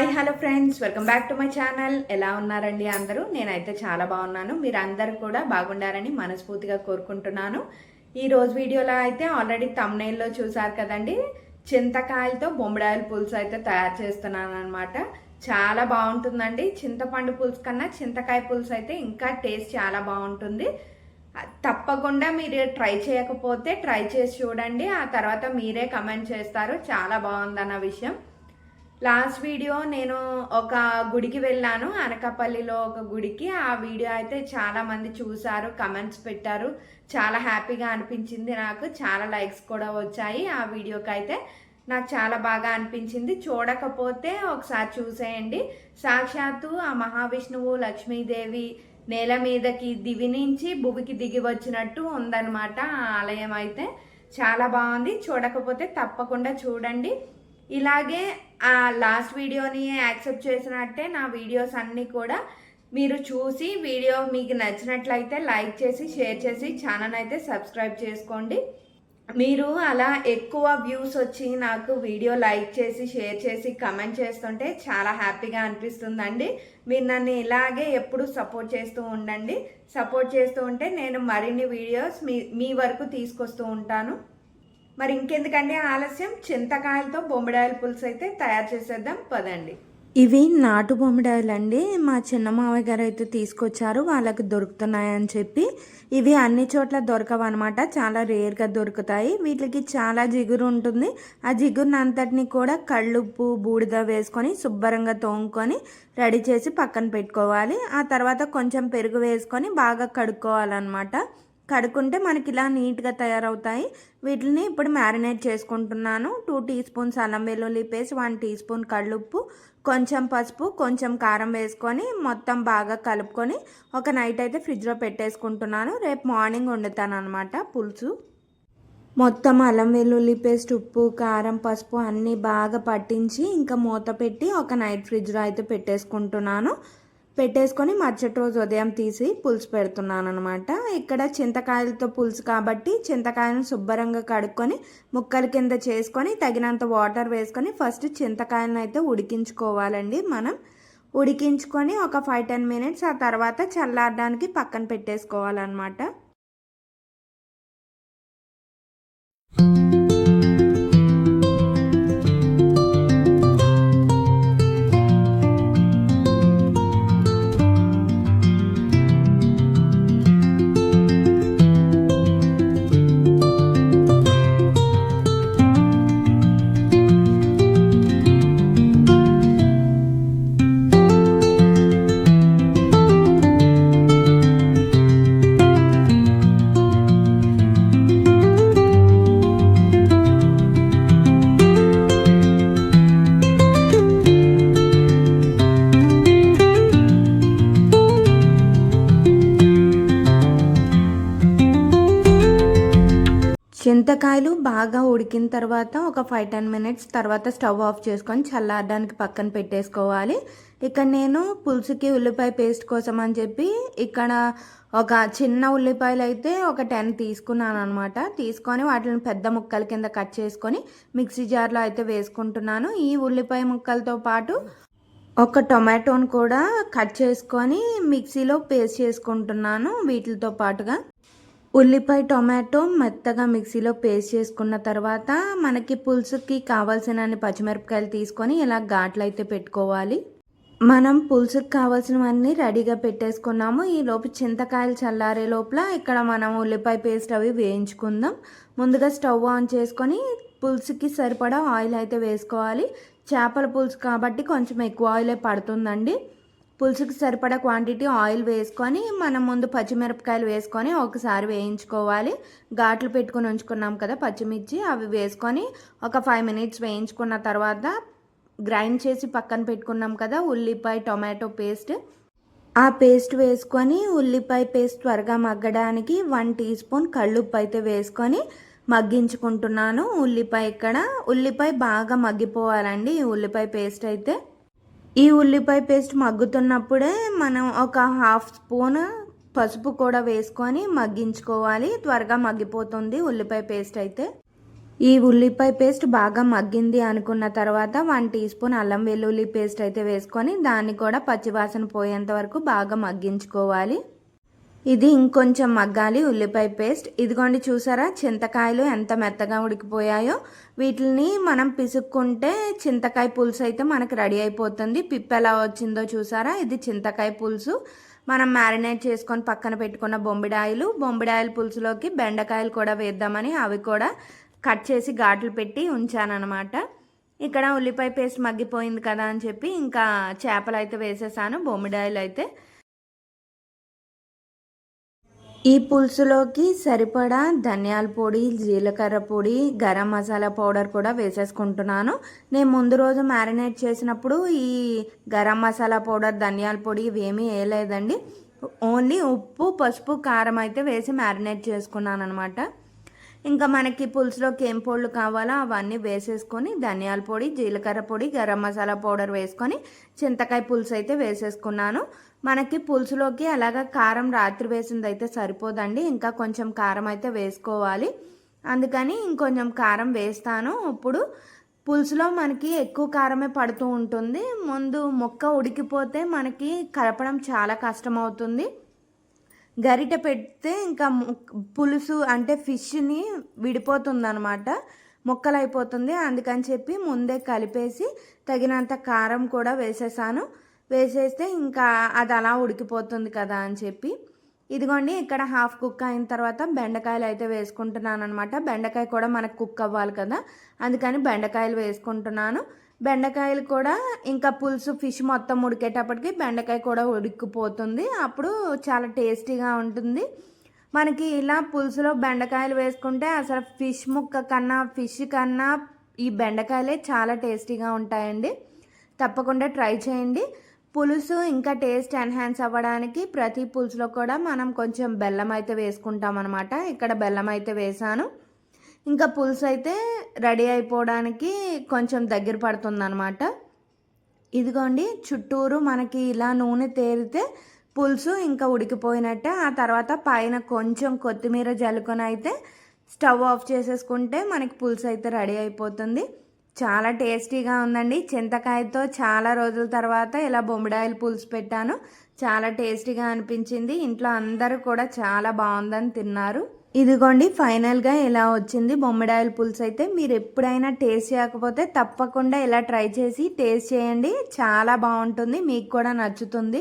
Hi hello friends. Welcome back to my channel. ఎలా ఉన్నారండి అందరూ? నేనైతే చాలా బాగున్నాను. మీరు అందరూ కూడా బాగుండారని మనస్ఫూర్తిగా కోరుకుంటున్నాను. ఈ రోజు వీడియోలో అయితే ఆల్రెడీ తమ్నైల్లో చూసారు కదండి. చింతకాయలతో బొమ్మడాయల పులుసు అయితే తయారు చేస్తున్నాను అనమాట చాలా బాగుంటుందండి. చింతపండు పులుసు కన్నా చింతకాయ పులుసు అయితే ఇంకా టేస్ట్ చాలా బాగుంటుంది. తప్పకుండా మీరు ట్రై చేయకపోతే ట్రై చేసి చూడండి. ఆ తర్వాత మీరే కమెంట్ చేస్తారు. చాలా బాగుందన్న విషయం. లాస్ట్ వీడియో నేను ఒక గుడికి వెళ్ళాను అనకాపల్లిలో ఒక గుడికి. ఆ వీడియో అయితే చాలా మంది కమెంట్స్ పెట్టారు. చాలా హ్యాపీగా అనిపించింది నాకు. చాలా లైక్స్ కూడా వచ్చాయి ఆ వీడియోకి అయితే నాకు చాలా బాగా అనిపించింది. చూడకపోతే ఒకసారి చూసేయండి. సాక్షాత్తు ఆ మహావిష్ణువు లక్ష్మీదేవి నేల మీదకి దివి నుంచి భువికి దిగి వచ్చినట్టు ఉందన్నమాట ఆ ఆలయం అయితే. చాలా బాగుంది. చూడకపోతే తప్పకుండా చూడండి. ఇలాగే ఆ లాస్ట్ వీడియోని యాక్సెప్ట్ చేసినట్టే నా వీడియోస్ అన్నీ కూడా మీరు చూసి వీడియో మీకు నచ్చినట్లయితే లైక్ చేసి షేర్ చేసి ఛానల్ అయితే సబ్స్క్రైబ్ చేసుకోండి. మీరు అలా ఎక్కువ వ్యూస్ వచ్చి నాకు వీడియో లైక్ చేసి షేర్ చేసి కమెంట్ చేస్తుంటే చాలా హ్యాపీగా అనిపిస్తుందండి. మీరు నన్ను ఇలాగే ఎప్పుడు సపోర్ట్ చేస్తూ ఉండండి. సపోర్ట్ చేస్తూ ఉంటే నేను మరిన్ని వీడియోస్ మీ మీ వరకు తీసుకొస్తూ ఉంటాను. మరి ఇంకెందుకండి ఆలస్యం? చింతకాయలతో బొమ్మిడాయల పులుసు అయితే తయారు చేసేద్దాం. పదండి. ఇవి నాటు బొమ్మిడాయలు అండి మా చిన్న మావయ్య గారు అయితే తీసుకొచ్చారు. వాళ్ళకి దొరుకుతున్నాయని చెప్పి. ఇవి అన్ని చోట్ల దొరకవు అనమాట చాలా రేర్గా దొరుకుతాయి. వీటికి చాలా జిగురు ఉంటుంది. ఆ జిగురుని అంతటిని కూడా కళ్ళుప్పు బూడిద వేసుకొని శుభ్రంగా తోముకొని రెడీ చేసి పక్కన పెట్టుకోవాలి. ఆ తర్వాత కొంచెం పెరుగు వేసుకొని బాగా కడుక్కోవాలన్నమాట. కడుక్కుంటే మనకి ఇలా నీట్గా తయారవుతాయి. వీటిని ఇప్పుడు మ్యారినేట్ చేసుకుంటున్నాను. టూ టీ స్పూన్స్ అల్లం వెల్లుల్లి పేస్ట్ వన్ టీ స్పూన్ కళ్ళుప్పు కొంచెం పసుపు కొంచెం కారం వేసుకొని మొత్తం బాగా కలుపుకొని ఒక నైట్ అయితే ఫ్రిడ్జ్లో పెట్టేసుకుంటున్నాను. రేపు మార్నింగ్ వండుతాను అనమాట పులుసు. మొత్తం అల్లం వెల్లుల్లి పేస్ట్ ఉప్పు కారం పసుపు అన్నీ బాగా పట్టించి ఇంకా మూత పెట్టి ఒక నైట్ ఫ్రిడ్జ్లో అయితే పెట్టేసుకుంటున్నాను. పెట్టేసుకొని మరుసటి రోజు ఉదయం తీసి పులుసు పెడుతున్నాను అనమాట ఇక్కడ చింతకాయలతో పులుసు కాబట్టి చింతకాయలను శుభ్రంగా కడుక్కొని ముక్కల కింద చేసుకొని తగినంత వాటర్ వేసుకొని ఫస్ట్ చింతకాయలను అయితే ఉడికించుకోవాలండి మనం. ఉడికించుకొని ఒక ఫైవ్ టెన్ మినిట్స్ ఆ తర్వాత చల్లారడానికి పక్కన పెట్టేసుకోవాలన్నమాట. చింతకాయలు బాగా ఉడికిన తర్వాత ఒక ఫైవ్ టెన్ మినిట్స్ తర్వాత స్టవ్ ఆఫ్ చేసుకొని చల్లారడానికి పక్కన పెట్టేసుకోవాలి. ఇక్కడ నేను పులుసుకి ఉల్లిపాయ పేస్ట్ కోసం అని చెప్పి ఇక్కడ ఒక చిన్న ఉల్లిపాయలు అయితే ఒక టెన్ తీసుకున్నాను అనమాట తీసుకొని వాటిని పెద్ద ముక్కల కింద కట్ చేసుకొని మిక్సీ జార్లో అయితే వేసుకుంటున్నాను. ఈ ఉల్లిపాయ ముక్కలతో పాటు ఒక టొమాటోని కూడా కట్ చేసుకొని మిక్సీలో పేస్ట్ చేసుకుంటున్నాను వీటితో పాటుగా. ఉల్లిపాయ టొమాటో మెత్తగా మిక్సీలో పేస్ట్ చేసుకున్న తర్వాత మనకి పులుసుకి కావాల్సిన పచ్చిమిరపకాయలు తీసుకొని ఇలా ఘాట్లు అయితే పెట్టుకోవాలి. మనం పులుసుకి కావాల్సినవన్నీ రెడీగా పెట్టేసుకున్నాము. ఈ లోపు చింతకాయలు చల్లారే లోపల ఇక్కడ మనం ఉల్లిపాయ పేస్ట్ అవి వేయించుకుందాం. ముందుగా స్టవ్ ఆన్ చేసుకొని పులుసుకి సరిపడా ఆయిల్ అయితే వేసుకోవాలి. చేపల పులుసు కాబట్టి కొంచెం ఎక్కువ ఆయిలే పడుతుందండి. పులుసుకి సరిపడా క్వాంటిటీ ఆయిల్ వేసుకొని మనం ముందు పచ్చిమిరపకాయలు వేసుకొని ఒకసారి వేయించుకోవాలి. ఘాట్లు పెట్టుకొని ఉంచుకున్నాం కదా పచ్చిమిర్చి అవి వేసుకొని ఒక ఫైవ్ మినిట్స్ వేయించుకున్న తర్వాత గ్రైండ్ చేసి పక్కన పెట్టుకున్నాం కదా ఉల్లిపాయ టొమాటో పేస్ట్ ఆ పేస్ట్ వేసుకొని ఉల్లిపాయ పేస్ట్ త్వరగా మగ్గడానికి వన్ టీ స్పూన్ కళ్ళుప్పు అయితే వేసుకొని మగ్గించుకుంటున్నాను. ఉల్లిపాయ ఇక్కడ ఉల్లిపాయ బాగా మగ్గిపోవాలండి. ఈ ఉల్లిపాయ పేస్ట్ అయితే ఈ ఉల్లిపాయ పేస్ట్ మగ్గుతున్నప్పుడే మనం ఒక హాఫ్ స్పూన్ పసుపు కూడా వేసుకొని మగ్గించుకోవాలి. త్వరగా మగ్గిపోతుంది ఉల్లిపాయ పేస్ట్ అయితే. ఈ ఉల్లిపాయ పేస్ట్ బాగా మగ్గింది అనుకున్న తర్వాత వన్ టీ స్పూన్ అల్లం వెల్లుల్లి పేస్ట్ అయితే వేసుకొని దాన్ని కూడా పచ్చివాసన పోయేంత వరకు బాగా మగ్గించుకోవాలి. ఇది ఇంకొంచెం మగ్గాలి. ఉల్లిపాయ పేస్ట్. ఇదిగోండి చూసారా? చింతకాయలు ఎంత మెత్తగా ఉడికిపోయాయో. వీటిని మనం పిసుక్కుంటే చింతకాయ పులుసు అయితే మనకు రెడీ అయిపోతుంది. పిప్పు ఎలా వచ్చిందో చూసారా? ఇది చింతకాయ పులుసు. మనం మ్యారినేట్ చేసుకొని పక్కన పెట్టుకున్న బొంబిడాయలు. బొంబిడాయల పులుసులోకి బెండకాయలు కూడా వేద్దామని అవి కూడా కట్ చేసి ఘాట్లు పెట్టి ఉంచానన్నమాట. ఇక్కడ ఉల్లిపాయ పేస్ట్ మగ్గిపోయింది కదా అని చెప్పి ఇంకా చేపలు అయితే వేసేసాను. బొమ్మిడాయలు అయితే ఈ పులుసులోకి సరిపడా ధనియాల పొడి జీలకర్ర పొడి గరం మసాలా పౌడర్ కూడా వేసేసుకుంటున్నాను. నేను ముందు రోజు మ్యారినేట్ చేసినప్పుడు ఈ గరం మసాలా పౌడర్ ధనియాల పొడి ఇవేమీ వేయలేదండి. ఓన్లీ ఉప్పు పసుపు కారం అయితే వేసి మ్యారినేట్ చేసుకున్నాను అనమాట ఇంకా మనకి పులుసులోకి ఏం పొడులు కావాలో అవన్నీ వేసేసుకొని ధనియాల పొడి జీలకర్ర పొడి గరం మసాలా పౌడర్ వేసుకొని చింతకాయ పులుసు అయితే వేసేసుకున్నాను. మనకి పులుసులోకి అలాగ కారం రాత్రి వేసింది అయితే సరిపోదండి. ఇంకా కొంచెం కారం అయితే వేసుకోవాలి. అందుకని ఇంకొంచెం కారం వేస్తాను. ఇప్పుడు పులుసులో మనకి ఎక్కువ కారమే పడుతూ ఉంటుంది. ముందు మొక్క ఉడికిపోతే మనకి కలపడం చాలా కష్టం అవుతుంది గరిటె పెడితే ఇంకా పులుసు అంటే ఫిష్ని విడిపోతుంది అనమాట ముక్కలు అయిపోతుంది అందుకని చెప్పి ముందే కలిపేసి తగినంత కారం కూడా వేసేసాను. వేసేస్తే ఇంకా అది అలా ఉడికిపోతుంది కదా అని చెప్పి. ఇదిగోండి ఇక్కడ హాఫ్ కుక్ అయిన తర్వాత బెండకాయలు అయితే వేసుకుంటున్నాను అనమాట బెండకాయ కూడా మనకు కుక్ అవ్వాలి కదా. అందుకని బెండకాయలు వేసుకుంటున్నాను. బెండకాయలు కూడా ఇంకా పులుసు ఫిష్ మొత్తం ఉడికేటప్పటికి బెండకాయ కూడా ఉడికిపోతుంది. అప్పుడు చాలా టేస్టీగా ఉంటుంది. మనకి ఇలా పులుసులో బెండకాయలు వేసుకుంటే అసలు ఫిష్ ముక్క కన్నా ఫిష్ కన్నా ఈ బెండకాయలే చాలా టేస్టీగా ఉంటాయండి. తప్పకుండా ట్రై చేయండి. పులుసు ఇంకా టేస్ట్ ఎన్హాన్స్ అవ్వడానికి ప్రతి పులుసులో కూడా మనం కొంచెం బెల్లం అయితే వేసుకుంటాం అనమాట ఇక్కడ బెల్లం అయితే వేసాను. ఇంకా పులుసు అయితే రెడీ అయిపోవడానికి కొంచెం దగ్గర పడుతుందన్నమాట. ఇదిగోండి చుట్టూరు మనకి ఇలా నూనె తేరితే పులుసు ఇంకా ఉడికిపోయినట్టే ఆ తర్వాత పైన కొంచెం కొత్తిమీర జల్లుకొని అయితే స్టవ్ ఆఫ్ చేసేసుకుంటే మనకి పులుసు అయితే రెడీ అయిపోతుంది. చాలా టేస్టీగా ఉందండి. చింతకాయతో చాలా రోజుల తర్వాత ఇలా బొమ్మిడాయిల పులుసు పెట్టాను. చాలా టేస్టీగా అనిపించింది. ఇంట్లో అందరూ కూడా చాలా బాగుందని తిన్నారు. ఇదిగోండి ఫైనల్గా ఎలా వచ్చింది బొమ్మిడాయల పులుసు అయితే మీరు ఎప్పుడైనా టేస్ట్ చేయకపోతే తప్పకుండా ఇలా ట్రై చేసి టేస్ట్ చేయండి. చాలా బాగుంటుంది మీకు కూడా నచ్చుతుంది.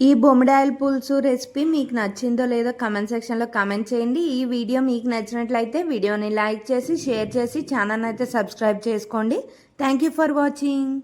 ఈ బొమ్మిడాయల పులుసు రెసిపీ మీకు నచ్చిందో లేదో కమెంట్ సెక్షన్లో కమెంట్ చేయండి. ఈ వీడియో మీకు నచ్చినట్లయితే వీడియోని లైక్ చేసి షేర్ చేసి ఛానల్ అయితే సబ్స్క్రైబ్ చేసుకోండి. Thank you for watching.